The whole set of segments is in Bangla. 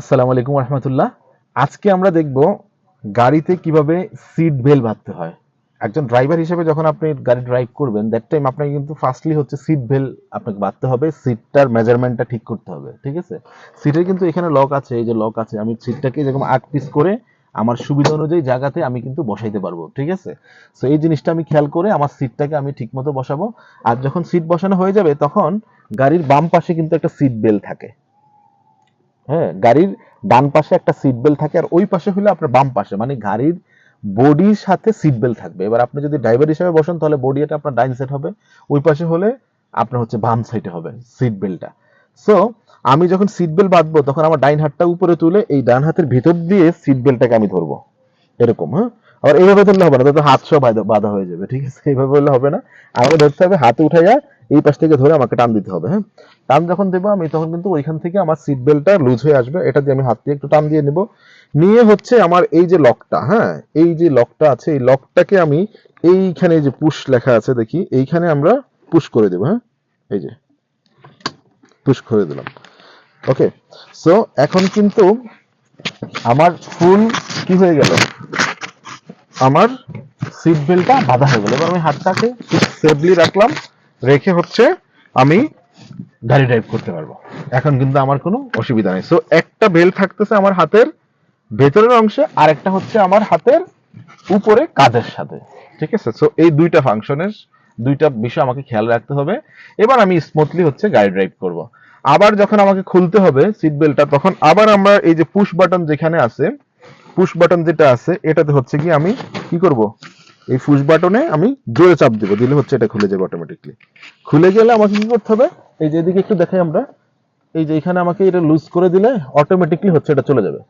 আসসালামু আলাইকুম রহমতুল্লাহ আজকে আমরা দেখব গাড়িতে কীভাবে সিট বেল্ট বাঁধতে হয়। একজন ড্রাইভার হিসেবে যখন আপনি গাড়ি ড্রাইভ করবেন দ্যাট টাইম আপনাকে কিন্তু ফার্স্টলি হচ্ছে সিট বেল্ট আপনাকে বাঁধতে হবে সিটটার মেজারমেন্টটা ঠিক করতে হবে, ঠিক আছে? সিটের কিন্তু এখানে লক আছে, এই যে লক আছে, আমি সিটটাকে যেরকম আট পিস করে আমার সুবিধা অনুযায়ী জায়গাতে আমি কিন্তু বসাইতে পারব, ঠিক আছে? সো এই জিনিসটা আমি খেয়াল করে আমার সিটটাকে আমি ঠিক মতো বসাবো। আর যখন সিট বসানো হয়ে যাবে, তখন গাড়ির বাম পাশে কিন্তু একটা সিট বেল্ট থাকে। হ্যাঁ গাড়ির ডান পাশে একটা সিট বেল্ট থাকে আর ওই পাশে হলে আপনার বাম পাশে। মানে গাড়ির বডির সাথে সিট বেল্ট থাকবে। এবার আপনি যদি ড্রাইভার হিসেবে বসেন, তাহলে বডি এটা আপনার ডাইন সাইড হবে। ওই পাশে হলে আপনার হচ্ছে বাম সাইডে হবে সিট বেল্টটা সো আমি যখন সিট বেল্ট বাঁধবো, তখন আমার ডাইন হাতটা উপরে তুলে এই ডান হাতের ভিতর দিয়ে সিট বেল্টটাকে আমি ধরবো। এরকম হ্যাঁ? আবার এইভাবে ধরলে হবে না তো হাত সব বাঁধা- হয়ে যাবে, ঠিক আছে? এইভাবে হলে হবে না। আমাকে ধরতে হবে, হাতে উঠে যায় এই পাশ থেকে ধরে আমাকে টান দিতে হবে হ্যাঁ? টান যখন দেবো আমি, তখন কিন্তু ওইখান থেকে আমার সিট বেল্টটা লুজ হয়ে আসবে, এটা দিয়ে আমি হাত দিয়ে একটু টান দিয়ে নেব। নিয়ে হচ্ছে আমার এই যে লকটা হ্যাঁ? এই যে লকটা আছে, এই লকটাকে আমি এইখানে যে পুশ লেখা আছে, দেখি, এইখানে আমরা পুশ করে দেবো হ্যাঁ? এই যে পুশ করে দিলাম। ওকে সো এখন কিন্তু আমার ফুল কি হয়ে গেল? আমার সিট বেল্টটা বাঁধা হয়ে গেল। এবার আমি হাতটাকে সেফলি রাখলাম। রেখে হচ্ছে আমি গাড়ি ড্রাইভ করতে পারব। এখন কিন্তু আমার কোনো অসুবিধা নেই। সো একটা বেল্ট থাকতেছে আমার হাতের ভেতরের অংশে আর একটা হচ্ছে আমার হাতের উপরে কাঁধের সাথে। ঠিক আছে? সো এই দুইটা ফাংশনের দুইটা বিষয় আমাকে খেয়াল রাখতে হবে। এবার আমি স্মুথলি হচ্ছে গাড়ি ড্রাইভ করব। আবার যখন আমাকে খুলতে হবে সিট বেল্টটা তখন আবার আমরা এই যে পুশ বাটন যেখানে আছে পুশ বাটন যেটা আছে, এটাতে হচ্ছে কি আমি কি করব? এই পুশ বাটনে আমি জোরে চাপ দিব, দিলে হচ্ছে এটা খুলে যাবে অটোমেটিকলি খুলে গেলে আমাকে কি করতে হবে? এই যে এদিকে একটু দেখাই আমরা। এই যে এখানে আমাকে এটা লুজ করে দিলে অটোমেটিকলি হচ্ছে এটা চলে যাবে।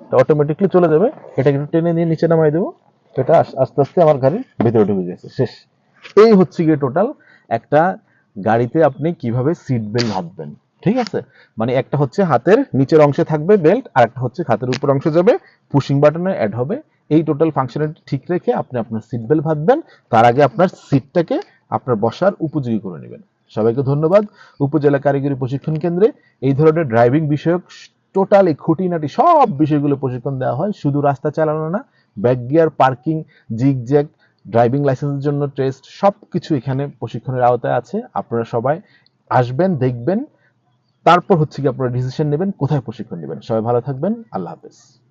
তো অটোমেটিকলি চলে যাবে। এটা একটু টেনে নিয়ে নিচে নামাই দেবো। এটা আস্তে আস্তে আমার গাড়ির ভিতরে ঢুকে গেছে। শেষ। এই হচ্ছে গিয়ে টোটাল একটা গাড়িতে আপনি কীভাবে সিট বেল্ট বাঁধবেন ঠিক আছে? মানে একটা হচ্ছে হাতের নিচের অংশে থাকবে বেল্ট আর একটা হচ্ছে হাতের উপর অংশে যাবে। পুশিং বাটনে অ্যাড হবে। এই টোটাল ফাংশনালিটি ঠিক রেখে আপনি আপনার সিট বেল্ট বাঁধবেন তার আগে আপনার সিটটাকে আপনার বসার উপযোগী করে নেবেন। সবাইকে ধন্যবাদ। উপজেলা কারিগরি প্রশিক্ষণ কেন্দ্রে এই ধরনের ড্রাইভিং বিষয়ক টোটালি খুঁটিনাটি সব বিষয়গুলো প্রশিক্ষণ দেওয়া হয়। শুধু রাস্তা চালানো না back gear parking zig zag driving লাইসেন্সের জন্য টেস্ট সব কিছু এখানে প্রশিক্ষণের আওতায় আছে। আপনারা সবাই আসবেন, দেখবেন। তারপর হচ্ছে কি আপনারা ডিসিশন নেবেন কোথায় প্রশিক্ষণ নেবেন। সবাই ভালো থাকবেন আল্লাহ হাফেজ।